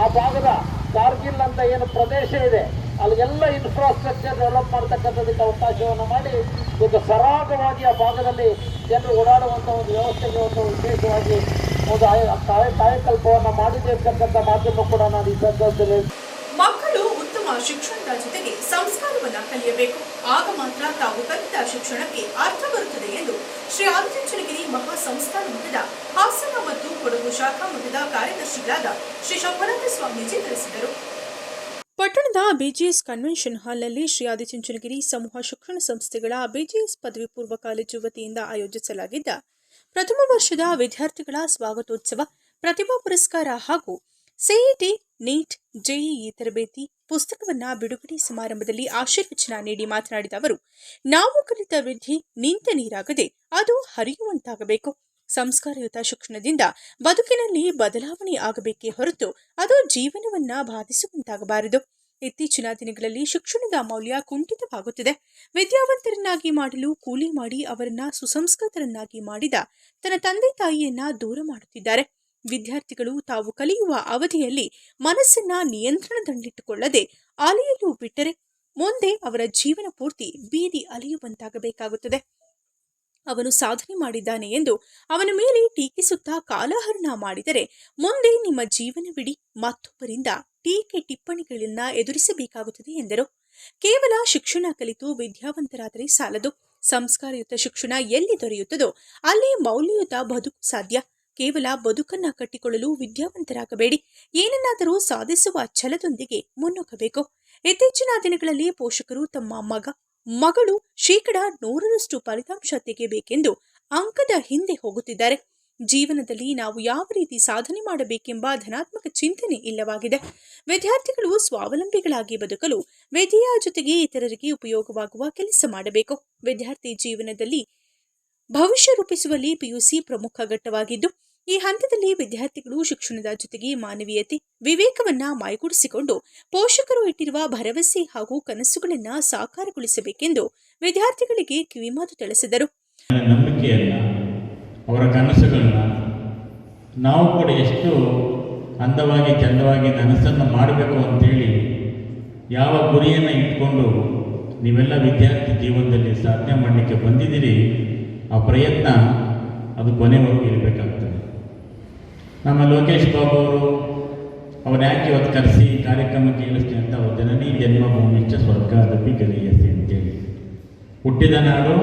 ಆ ಭಾಗದ ಕಾರ್ಗಿಲ್ ಅಂತ ಏನು ಪ್ರದೇಶ ಇದೆ ಅಲ್ಲಿಗೆಲ್ಲ ಇನ್ಫ್ರಾಸ್ಟ್ರಕ್ಚರ್ ಡೆವಲಪ್ ಮಾಡ್ತಕ್ಕಂಥದಕ್ಕೆ ಅವಕಾಶವನ್ನು ಮಾಡಿ, ಒಂದು ಸರಾಗವಾಗಿ ಆ ಭಾಗದಲ್ಲಿ ಜನರು ಓಡಾಡುವಂಥ ಒಂದು ವ್ಯವಸ್ಥೆಗೆ ಒಂದು ವಿಶೇಷವಾಗಿ ಒಂದು ಕಾಯಕಲ್ಪವನ್ನು ಮಾಡಿದೆ ಅಂತಕ್ಕಂಥ ಮಾಧ್ಯಮ ಕೂಡ ನಾನು ಈ ಸಂದರ್ಭದಲ್ಲಿ ಮಕ್ಕಳು ಶಿಕ್ಷಣದ ಜೊತೆಗೆ ಸಂಸ್ಕಾರವನ್ನ ಕಲಿಯಬೇಕು. ಆಗ ಮಾತ್ರ ತಾವು ಕಲಿತ ಶಿಕ್ಷಣಕ್ಕೆ ಅರ್ಥ ಬರುತ್ತದೆ ಎಂದು ಶ್ರೀ ಆದಿಚುಂಚನಗಿರಿ ಮಹಾ ಸಂಸ್ಥಾನ ಮಠದ ಹಾಸನ ಮತ್ತು ಕೊಡಗು ಶಾಖಾ ಮಠದ ಕಾರ್ಯದರ್ಶಿಗಳಾದ ಶ್ರೀ ಶಂಭನಾಥ ಸ್ವಾಮೀಜಿ ತಿಳಿಸಿದರು. ಪಟ್ಟಣದ ಬಿಜಿಎಸ್ ಕನ್ವೆನ್ಷನ್ ಹಾಲ್ನಲ್ಲಿ ಶ್ರೀ ಆದಿಚುಂಚನಗಿರಿ ಸಮೂಹ ಶಿಕ್ಷಣ ಸಂಸ್ಥೆಗಳ ಬಿಜಿಎಸ್ ಪದವಿ ಪೂರ್ವ ಕಾಲೇಜು ವತಿಯಿಂದ ಆಯೋಜಿಸಲಾಗಿದ್ದ ಪ್ರಥಮ ವರ್ಷದ ವಿದ್ಯಾರ್ಥಿಗಳ ಸ್ವಾಗತೋತ್ಸವ ಪ್ರತಿಭಾ ಪುರಸ್ಕಾರ ಹಾಗೂ ಸಿಇಟಿ ನೀಟ್ ಜೆಇಇ ತರಬೇತಿ ಪುಸ್ತಕವನ್ನ ಬಿಡುಗಡೆ ಸಮಾರಂಭದಲ್ಲಿ ಆಶೀರ್ವಚನ ನೀಡಿ ಮಾತನಾಡಿದ ಅವರು, ನಾವು ಕಲಿತ ವಿಧಿ ನಿಂತ ನೀರಾಗದೆ ಅದು ಹರಿಯುವಂತಾಗಬೇಕು. ಸಂಸ್ಕಾರಯುತ ಶಿಕ್ಷಣದಿಂದ ಬದುಕಿನಲ್ಲಿ ಬದಲಾವಣೆ ಆಗಬೇಕೇ ಹೊರತು ಅದು ಜೀವನವನ್ನ ಬಾಧಿಸುವಂತಾಗಬಾರದು. ಇತ್ತೀಚಿನ ದಿನಗಳಲ್ಲಿ ಶಿಕ್ಷಣದ ಮೌಲ್ಯ ಕುಂಠಿತವಾಗುತ್ತಿದೆ. ವಿದ್ಯಾವಂತರನ್ನಾಗಿ ಮಾಡಲು ಕೂಲಿ ಮಾಡಿ ಅವರನ್ನ ಸುಸಂಸ್ಕೃತರನ್ನಾಗಿ ಮಾಡಿದ ತನ್ನ ತಂದೆ ತಾಯಿಯನ್ನ ದೂರ ಮಾಡುತ್ತಿದ್ದಾರೆ. ವಿದ್ಯಾರ್ಥಿಗಳು ತಾವು ಕಲಿಯುವ ಅವಧಿಯಲ್ಲಿ ಮನಸ್ಸನ್ನ ನಿಯಂತ್ರಣದಲ್ಲಿಟ್ಟುಕೊಳ್ಳದೆ ಅಲೆಯಲು ಬಿಟ್ಟರೆ ಮುಂದೆ ಅವರ ಜೀವನ ಪೂರ್ತಿ ಬೀದಿ ಅಲೆಯುವಂತಾಗಬೇಕಾಗುತ್ತದೆ. ಅವನು ಸಾಧನೆ ಮಾಡಿದ್ದಾನೆ ಎಂದು ಅವನ ಮೇಲೆ ಟೀಕಿಸುತ್ತಾ ಕಾಲಹರಣ ಮಾಡಿದರೆ ಮುಂದೆ ನಿಮ್ಮ ಜೀವನವಿಡಿ ಮತ್ತೊಬ್ಬರಿಂದ ಟೀಕೆ ಟಿಪ್ಪಣಿಗಳನ್ನ ಎದುರಿಸಬೇಕಾಗುತ್ತದೆ ಎಂದರು. ಕೇವಲ ಶಿಕ್ಷಣ ಕಲಿತು ವಿದ್ಯಾವಂತರಾದರೆ ಸಾಲದು. ಸಂಸ್ಕಾರಯುತ ಶಿಕ್ಷಣ ಎಲ್ಲಿ ದೊರೆಯುತ್ತದೋ ಅಲ್ಲಿ ಮೌಲ್ಯಯುತ ಬದುಕು ಸಾಧ್ಯ. ಕೇವಲ ಬದುಕನ್ನ ಕಟ್ಟಿಕೊಳ್ಳಲು ವಿದ್ಯಾವಂತರಾಗಬೇಡಿ. ಏನನ್ನಾದರೂ ಸಾಧಿಸುವ ಛಲದೊಂದಿಗೆ ಮುನ್ನುಗ್ಗಬೇಕು ಇತ್ತೀಚಿನ ದಿನಗಳಲ್ಲಿ ಪೋಷಕರು ತಮ್ಮ ಮಗ, ಮಗಳು ಶೇಕಡ ನೂರರಷ್ಟು ಫಲಿತಾಂಶ ತೆಗೆಯಬೇಕೆಂದು ಅಂಕದ ಹಿಂದೆ ಹೋಗುತ್ತಿದ್ದಾರೆ. ಜೀವನದಲ್ಲಿ ನಾವು ಯಾವ ರೀತಿ ಸಾಧನೆ ಮಾಡಬೇಕೆಂಬ ಧನಾತ್ಮಕ ಚಿಂತನೆ ಇಲ್ಲವಾಗಿದೆ. ವಿದ್ಯಾರ್ಥಿಗಳು ಸ್ವಾವಲಂಬಿಗಳಾಗಿ ಬದುಕಲು ವಿದ್ಯೆಯ ಜೊತೆಗೆ ಇತರರಿಗೆ ಉಪಯೋಗವಾಗುವ ಕೆಲಸ ಮಾಡಬೇಕು. ವಿದ್ಯಾರ್ಥಿ ಜೀವನದಲ್ಲಿ ಭವಿಷ್ಯ ರೂಪಿಸುವಲ್ಲಿ ಪಿಯುಸಿ ಪ್ರಮುಖ ಘಟ್ಟವಾಗಿದ್ದು, ಈ ಹಂತದಲ್ಲಿ ವಿದ್ಯಾರ್ಥಿಗಳು ಶಿಕ್ಷಣದ ಜೊತೆಗೆ ಮಾನವೀಯತೆ ವಿವೇಕವನ್ನ ಮೈಗೂಡಿಸಿಕೊಂಡು ಪೋಷಕರು ಇಟ್ಟಿರುವ ಭರವಸೆ ಹಾಗೂ ಕನಸುಗಳನ್ನ ಸಾಕಾರಗೊಳಿಸಬೇಕೆಂದು ವಿದ್ಯಾರ್ಥಿಗಳಿಗೆ ಕಿವಿಮಾತು ತಿಳಿಸಿದರು. ನಂಬಿಕೆಯನ್ನ, ಅವರ ಕನಸುಗಳನ್ನ ನಾವು ಕೂಡ ಎಷ್ಟು ಅಂದವಾಗಿ ಚಂದವಾಗಿ ನನಸನ್ನು ಮಾಡಬೇಕು ಅಂತೇಳಿ ಯಾವ ಗುರಿಯನ್ನು ಇಟ್ಕೊಂಡು ನೀವೆಲ್ಲ ವಿದ್ಯಾರ್ಥಿ ಜೀವನದಲ್ಲಿ ಸಾಧನೆ ಮಾಡಲಿಕ್ಕೆ ಬಂದಿದ್ದೀರಿ ಆ ಪ್ರಯತ್ನ ಅದು ಕೊನೆವರೆಗೂ ಇರಬೇಕಾಗ್ತದೆ ನಮ್ಮ ಲೋಕೇಶ್ ಬಾಬು ಅವರು ಅವ್ರು ಯಾಕೆ ಇವತ್ತು ಕರೆಸಿ ಕಾರ್ಯಕ್ರಮಕ್ಕೆ ಇಳಿಸ್ತೀನಿ ಅಂತ ಅವ್ರ ಜನನಿ ಜನ್ಮಭೂಮಿಚ್ಚ ಸ್ವರ್ಗ ಅದಪ್ಪಿ ಗಲಿಯಸಿ ಅಂತೇಳಿ. ಹುಟ್ಟಿದ ನಾಡು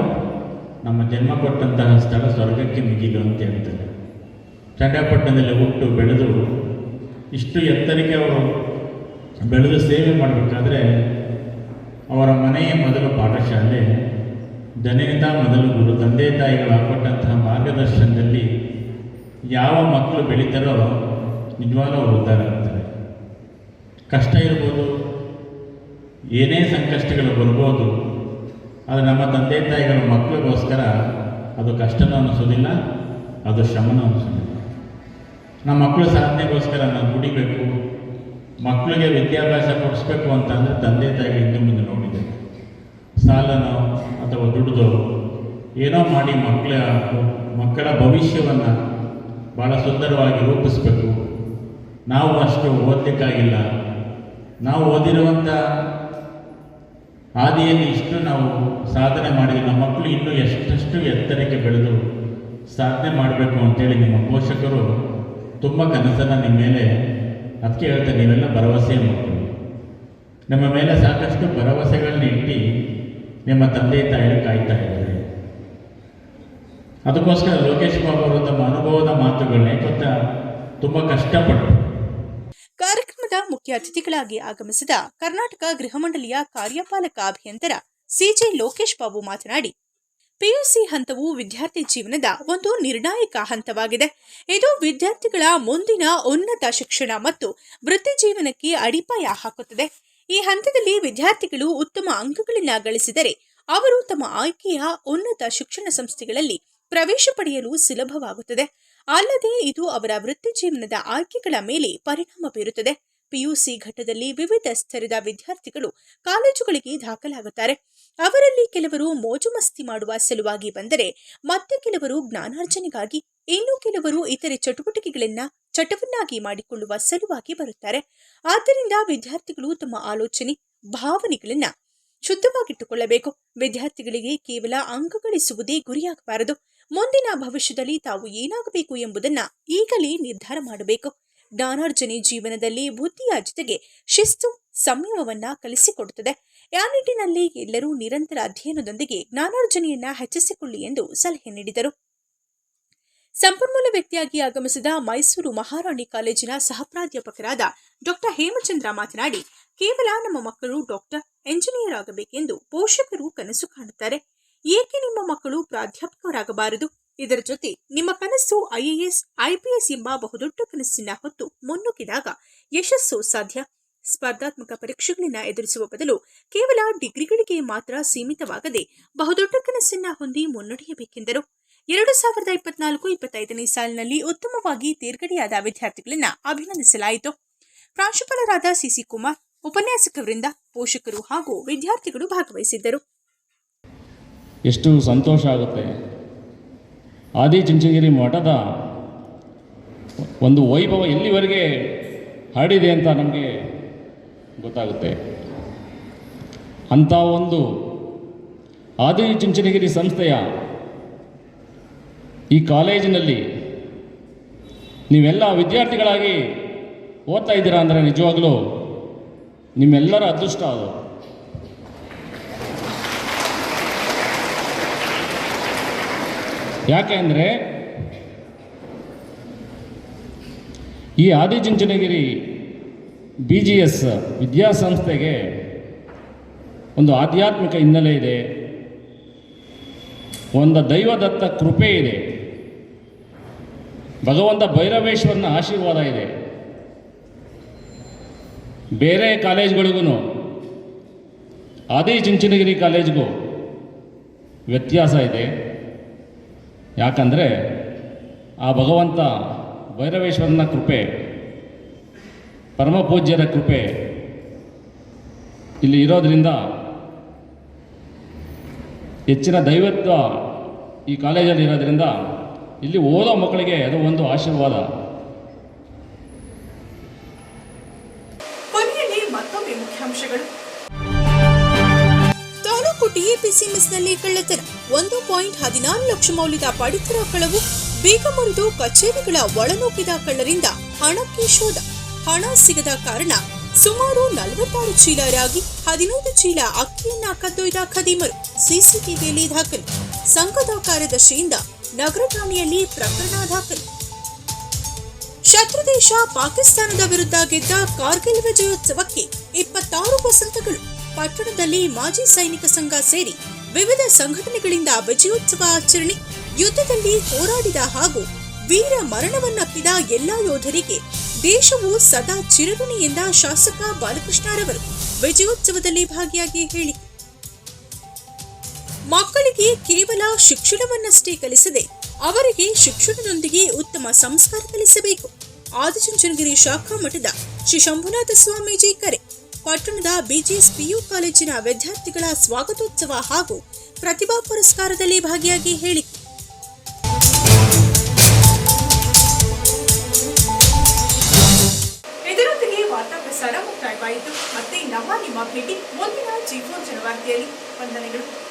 ನಮ್ಮ ಜನ್ಮ ಕೊಟ್ಟಂತಹ ಸ್ಥಳ ಸ್ವರ್ಗಕ್ಕೆ ಮಿಗಿಲು ಅಂತ ಹೇಳ್ತಾರೆ. ಚಂಡಪಟ್ಟಣದಲ್ಲಿ ಹುಟ್ಟು ಬೆಳೆದು ಇಷ್ಟು ಎತ್ತರಕ್ಕೆ ಅವರು ಬೆಳೆದು ಸೇವೆ ಮಾಡಬೇಕಾದ್ರೆ ಅವರ ಮನೆಯ ಮೊದಲು ಪಾಠಶಾಲೆ ಜನರಿಂದ ಮೊದಲು ಗುರು ತಂದೆ ತಾಯಿಗಳು ಹಾಕೊಟ್ಟಂತಹ ಮಾರ್ಗದರ್ಶನದಲ್ಲಿ ಯಾವ ಮಕ್ಕಳು ಬೆಳೀತಾರೋ ನಿಜವಾಗ್ಲೂ ಅವರು ಉದ್ಧಾರ ಆಗ್ತಾರೆ. ಕಷ್ಟ ಇರ್ಬೋದು, ಏನೇ ಸಂಕಷ್ಟಗಳು ಬರ್ಬೋದು, ಆದರೆ ನಮ್ಮ ತಂದೆ ತಾಯಿಗಳ ಮಕ್ಕಳಿಗೋಸ್ಕರ ಅದು ಕಷ್ಟನೂ ಅನಿಸೋದಿಲ್ಲ, ಅದು ಶ್ರಮನೂ ಅನಿಸೋದಿಲ್ಲ. ನಮ್ಮ ಮಕ್ಕಳು ಸಾಧನೆಗೋಸ್ಕರ ನಾವು ದುಡಿಬೇಕು ಮಕ್ಕಳಿಗೆ ವಿದ್ಯಾಭ್ಯಾಸ ಕೊಡಿಸ್ಬೇಕು ಅಂತಂದರೆ ತಂದೆ ತಾಯಿಗಳು ಹಿಂದೆ ಮುಂದೆ ನೋಡಿದೆ ಸಾಲನೋ ಅಥವಾ ದುಡ್ದೋ ಏನೋ ಮಾಡಿ ಮಕ್ಕಳ ಮಕ್ಕಳ ಭವಿಷ್ಯವನ್ನು ಭಾಳ ಸುಂದರವಾಗಿ ರೂಪಿಸ್ಬೇಕು. ನಾವು ಅಷ್ಟು ಓದಲಿಕ್ಕಾಗಿಲ್ಲ. ನಾವು ಓದಿರುವಂಥ ಹಾದಿಯಲ್ಲಿ ಇಷ್ಟು ನಾವು ಸಾಧನೆ ಮಾಡಿದ್ವಿ. ನಮ್ಮ ಮಕ್ಕಳು ಇನ್ನೂ ಎಷ್ಟೆಷ್ಟು ಎತ್ತರಕ್ಕೆ ಬೆಳೆದು ಸಾಧನೆ ಮಾಡಬೇಕು ಅಂತೇಳಿ ನಿಮ್ಮ ಪೋಷಕರು ತುಂಬ ಕನಸನ್ನು ನಿಮ್ಮ ಮೇಲೆ ಅದಕ್ಕೆ ಹೇಳ್ತಾರೆ. ನೀವೆಲ್ಲ ಭರವಸೆ ಮಕ್ಕಳು ನಮ್ಮ ಮೇಲೆ ಸಾಕಷ್ಟು ಭರವಸೆಗಳನ್ನ ಇಟ್ಟು ನಿಮ್ಮ ತಂದೆ ತಾಯಿಗಳು ಕಾಯ್ತಾ ಇದ್ದಾರೆ. ಅದಕ್ಕೋಸ್ಕರ ಲೋಕೇಶ್ ಬಾಬು ಅವರು ತಮ್ಮ ಅನುಭವದ ಮಾತುಗಳನ್ನೇ ಗೊತ್ತಾ ತುಂಬಾ ಕಷ್ಟಪಟ್ಟು ಕಾರ್ಯಕ್ರಮದ ಮುಖ್ಯ ಅತಿಥಿಗಳಾಗಿ ಆಗಮಿಸಿದ ಕರ್ನಾಟಕ ಗೃಹ ಮಂಡಳಿಯ ಕಾರ್ಯಪಾಲಕ ಅಭಿಯಂತರ ಸಿಜೆ ಲೋಕೇಶ್ ಬಾಬು ಮಾತನಾಡಿ, ಪಿಯುಸಿ ಹಂತವು ವಿದ್ಯಾರ್ಥಿ ಜೀವನದ ಒಂದು ನಿರ್ಣಾಯಕ ಹಂತವಾಗಿದೆ. ಇದು ವಿದ್ಯಾರ್ಥಿಗಳ ಮುಂದಿನ ಉನ್ನತ ಶಿಕ್ಷಣ ಮತ್ತು ವೃತ್ತಿ ಜೀವನಕ್ಕೆ ಅಡಿಪಾಯ ಹಾಕುತ್ತದೆ. ಈ ಹಂತದಲ್ಲಿ ವಿದ್ಯಾರ್ಥಿಗಳು ಉತ್ತಮ ಅಂಕಗಳನ್ನು ಗಳಿಸಿದರೆ ಅವರು ತಮ್ಮ ಆಯ್ಕೆಯ ಉನ್ನತ ಶಿಕ್ಷಣ ಸಂಸ್ಥೆಗಳಲ್ಲಿ ಪ್ರವೇಶ ಪಡೆಯಲು ಸುಲಭವಾಗುತ್ತದೆ. ಅಲ್ಲದೆ ಇದು ಅವರ ವೃತ್ತಿ ಜೀವನದ ಆಯ್ಕೆಗಳ ಮೇಲೆ ಪರಿಣಾಮ ಬೀರುತ್ತದೆ. ಪಿಯುಸಿ ಘಟ್ಟದಲ್ಲಿ ವಿವಿಧ ಸ್ತರದ ವಿದ್ಯಾರ್ಥಿಗಳು ಕಾಲೇಜುಗಳಿಗೆ ದಾಖಲಾಗುತ್ತಾರೆ. ಅವರಲ್ಲಿ ಕೆಲವರು ಮೋಜು ಮಸ್ತಿ ಮಾಡುವ ಸಲುವಾಗಿ ಬಂದರೆ ಮತ್ತೆ ಕೆಲವರು ಜ್ಞಾನಾರ್ಜನೆಗಾಗಿ, ಇನ್ನು ಕೆಲವರು ಇತರೆ ಚಟುವಟಿಕೆಗಳನ್ನ ಚಟವನ್ನಾಗಿ ಮಾಡಿಕೊಳ್ಳುವ ಸಲುವಾಗಿ ಬರುತ್ತಾರೆ. ಆದ್ದರಿಂದ ವಿದ್ಯಾರ್ಥಿಗಳು ತಮ್ಮ ಆಲೋಚನೆ, ಭಾವನೆಗಳನ್ನ ಶುದ್ಧವಾಗಿಟ್ಟುಕೊಳ್ಳಬೇಕು. ವಿದ್ಯಾರ್ಥಿಗಳಿಗೆ ಕೇವಲ ಅಂಕ ಗಳಿಸುವುದೇ ಗುರಿಯಾಗಬಾರದು. ಮುಂದಿನ ಭವಿಷ್ಯದಲ್ಲಿ ತಾವು ಏನಾಗಬೇಕು ಎಂಬುದನ್ನ ಈಗಲೇ ನಿರ್ಧಾರ ಮಾಡಬೇಕು. ಜ್ಞಾನಾರ್ಜನೆ ಜೀವನದಲ್ಲಿ ಬುದ್ಧಿಯ ಜೊತೆಗೆ ಶಿಸ್ತು, ಸಂಯಮವನ್ನ ಕಲಿಸಿಕೊಡುತ್ತದೆ. ಆ ನಿಟ್ಟಿನಲ್ಲಿ ಎಲ್ಲರೂ ನಿರಂತರ ಅಧ್ಯಯನದೊಂದಿಗೆ ಜ್ಞಾನಾರ್ಜನೆಯನ್ನ ಹೆಚ್ಚಿಸಿಕೊಳ್ಳಿ ಎಂದು ಸಲಹೆ ನೀಡಿದರು. ಸಂಪನ್ಮೂಲ ವ್ಯಕ್ತಿಯಾಗಿ ಆಗಮಿಸಿದ ಮೈಸೂರು ಮಹಾರಾಣಿ ಕಾಲೇಜಿನ ಸಹಪ್ರಾಧ್ಯಾಪಕರಾದ ಡಾಕ್ಟರ್ ಹೇಮಚಂದ್ರ ಮಾತನಾಡಿ, ಕೇವಲ ನಮ್ಮ ಮಕ್ಕಳು ಡಾಕ್ಟರ್, ಎಂಜಿನಿಯರ್ ಆಗಬೇಕೆಂದು ಪೋಷಕರು ಕನಸು ಕಾಣುತ್ತಾರೆ. ಏಕೆ ನಿಮ್ಮ ಮಕ್ಕಳು ಪ್ರಾಧ್ಯಾಪಕರಾಗಬಾರದು? ಇದರ ಜೊತೆ ನಿಮ್ಮ ಕನಸು ಐಎಎಸ್ ಐಪಿಎಸ್ ಎಂಬ ಬಹುದೊಡ್ಡ ಕನಸಿನ ಹೊತ್ತು ಮುನ್ನುಗ್ಗಿದಾಗ ಯಶಸ್ಸು ಸಾಧ್ಯ. ಸ್ಪರ್ಧಾತ್ಮಕ ಪರೀಕ್ಷೆಗಳನ್ನ ಎದುರಿಸುವ ಬದಲು ಕೇವಲ ಡಿಗ್ರಿಗಳಿಗೆ ಮಾತ್ರ ಸೀಮಿತವಾಗದೆ ಬಹುದೊಡ್ಡ ಕನಸನ್ನ ಹೊಂದಿ ಮುನ್ನಡೆಯಬೇಕೆಂದರು. ಎರಡು ಸಾವಿರದ ಇಪ್ಪತ್ನಾಲ್ಕು ಇಪ್ಪತ್ತೈದನೇ ಸಾಲಿನಲ್ಲಿ ಉತ್ತಮವಾಗಿ ತೇರ್ಗಡೆಯಾದ ವಿದ್ಯಾರ್ಥಿಗಳನ್ನ ಅಭಿನಂದಿಸಲಾಯಿತು. ಪ್ರಾಂಶುಪಾಲರಾದ ಸಿಸಿ ಕುಮಾರ್ ಉಪನ್ಯಾಸಕವರಿಂದ ಪೋಷಕರು ಹಾಗೂ ವಿದ್ಯಾರ್ಥಿಗಳು ಭಾಗವಹಿಸಿದ್ದರು. ಎಷ್ಟು ಸಂತೋಷ ಆಗುತ್ತೆ. ಆದಿ ಚುಂಚಗಿರಿ ಮಠದ ಒಂದು ವೈಭವ ಎಲ್ಲಿವರೆಗೆ ಹರಡಿದೆ ಅಂತ ನಮಗೆ ಗೊತ್ತಾಗುತ್ತೆ. ಅಂಥ ಒಂದು ಆದಿ ಚುಂಚನಗಿರಿ ಸಂಸ್ಥೆಯ ಈ ಕಾಲೇಜಿನಲ್ಲಿ ನೀವೆಲ್ಲ ವಿದ್ಯಾರ್ಥಿಗಳಾಗಿ ಓದ್ತಾ ಇದ್ದೀರಾ ಅಂದರೆ ನಿಜವಾಗ್ಲೂ ನಿಮ್ಮೆಲ್ಲರ ಅದೃಷ್ಟ ಅದು. ಯಾಕೆ ಅಂದರೆ ಈ ಆದಿಚುಂಚನಗಿರಿ ಬಿ ಜಿ ಎಸ್ ವಿದ್ಯಾಸಂಸ್ಥೆಗೆ ಒಂದು ಆಧ್ಯಾತ್ಮಿಕ ಹಿನ್ನೆಲೆ ಇದೆ. ಒಂದು ದೈವದತ್ತ ಕೃಪೆ ಇದೆ. ಭಗವಂತ ಭೈರವೇಶ್ವರನ ಆಶೀರ್ವಾದ ಇದೆ. ಬೇರೆ ಕಾಲೇಜ್ಗಳಿಗೂ ಆದಿ ಚುಂಚನಗಿರಿ ಕಾಲೇಜ್ಗೂ ವ್ಯತ್ಯಾಸ ಇದೆ. ಯಾಕಂದರೆ ಆ ಭಗವಂತ ಭೈರವೇಶ್ವರನ ಕೃಪೆ, ಪರಮಪೂಜ್ಯರ ಕೃಪೆ ಇಲ್ಲಿ ಇರೋದರಿಂದ ಹೆಚ್ಚಿನ ದೈವತ್ವ ಈ ಕಾಲೇಜಲ್ಲಿ ಇರೋದ್ರಿಂದ ಇಲ್ಲಿ ಓದೋ ಮಕ್ಕಳಿಗೆ ಅದು ಒಂದು ಆಶೀರ್ವಾದ. ಮತ್ತೊಮ್ಮೆ ಮುಖ್ಯಾಂಶಗಳು. ತಾಲೂಕು ಟಿಎಪಿಸಿ ಮಿಸ್ನಲ್ಲಿ ಕಳ್ಳತನ. ಒಂದು ಪಾಯಿಂಟ್ ಹದಿನಾರು ಲಕ್ಷ ಮೌಲ್ಯದ ಪಡಿತರ ಕಳವು ಬೇಗ ಮುರಿದು ಕಚೇರಿಗಳ ಒಳನುಗ್ಗಿದ ಕಳ್ಳರಿಂದ ಹಣಕ್ಕೆ ಶೋಧ. ಹಣ ಸಿಗದ ಕಾರಣ ಸುಮಾರು ನಲವತ್ತಾರು ಚೀಲ ರಾಗಿ ಹದಿನೈದು ಚೀಲ ಅಕ್ಕಿಯನ್ನ ಕದ್ದೊಯ್ದ ಖದೀಮರು. ಸಿಸಿಟಿವಿಯಲ್ಲಿ ದಾಖಲು. ಸಂಘದ ಕಾರ್ಯದರ್ಶಿಯಿಂದ ನಗರ ಠಾಣೆಯಲ್ಲಿ ಪ್ರಕರಣ ದಾಖಲು ಶತ್ರು ದೇಶ ಪಾಕಿಸ್ತಾನದ ವಿರುದ್ಧ ಗೆದ್ದ ಕಾರ್ಗಿಲ್ ವಿಜಯೋತ್ಸವಕ್ಕೆ ಇಪ್ಪತ್ತಾರು ವಸಂತಗಳು. ಪಟ್ಟಣದಲ್ಲಿ ಮಾಜಿ ಸೈನಿಕ ಸಂಘ ಸೇರಿ ವಿವಿಧ ಸಂಘಟನೆಗಳಿಂದ ವಿಜಯೋತ್ಸವ ಆಚರಣೆ, ಯುದ್ಧದಲ್ಲಿ ಹೋರಾಡಿದ ಹಾಗೂ ವೀರ ಮರಣವನ್ನಪ್ಪಿದ ಎಲ್ಲಾ ಯೋಧರಿಗೆ ದೇಶವು ಸದಾ ಚಿರಋಣಿ ಎಂದ ಶಾಸಕ ಬಾಲಕೃಷ್ಣರವರು ವಿಜಯೋತ್ಸವದಲ್ಲಿ ಭಾಗಿಯಾಗಿ ಹೇಳಿ ಮಕ್ಕಳಿಗೆ ಕೇವಲ ಶಿಕ್ಷಣವನ್ನಷ್ಟೇ ಕಲಿಸದೆ ಅವರಿಗೆ ಶಿಕ್ಷಣದೊಂದಿಗೆ ಉತ್ತಮ ಸಂಸ್ಕಾರ ಕಲಿಸಬೇಕು. ಆದಿಚುಂಚನಗಿರಿ ಶಾಖಾ ಮಠದ ಶ್ರೀ ಶಂಭುನಾಥ ಸ್ವಾಮೀಜಿ ಕರೆ. ಪಟ್ಟಣದ ಬಿಜಿಎಸ್ ಪಿಯು ಕಾಲೇಜಿನ ವಿದ್ಯಾರ್ಥಿಗಳ ಸ್ವಾಗತೋತ್ಸವ ಹಾಗೂ ಪ್ರತಿಭಾ ಪುರಸ್ಕಾರದಲ್ಲಿ ಭಾಗಿಯಾಗಿ ಹೇಳಿಕೆ ಇದರೊಂದಿಗೆ ವಾರ್ತಾ ಪ್ರಸಾರ ಮುಕ್ತಾಯವಾಯಿತು. ಮತ್ತೆ ನಮ್ಮ ನಿಮ್ಮ ಭೇಟಿ ಮುಂದಿನ ಜೀವೋಜನ ವಾರ್ತೆಯಲ್ಲಿ. ವಂದನೆಗಳು.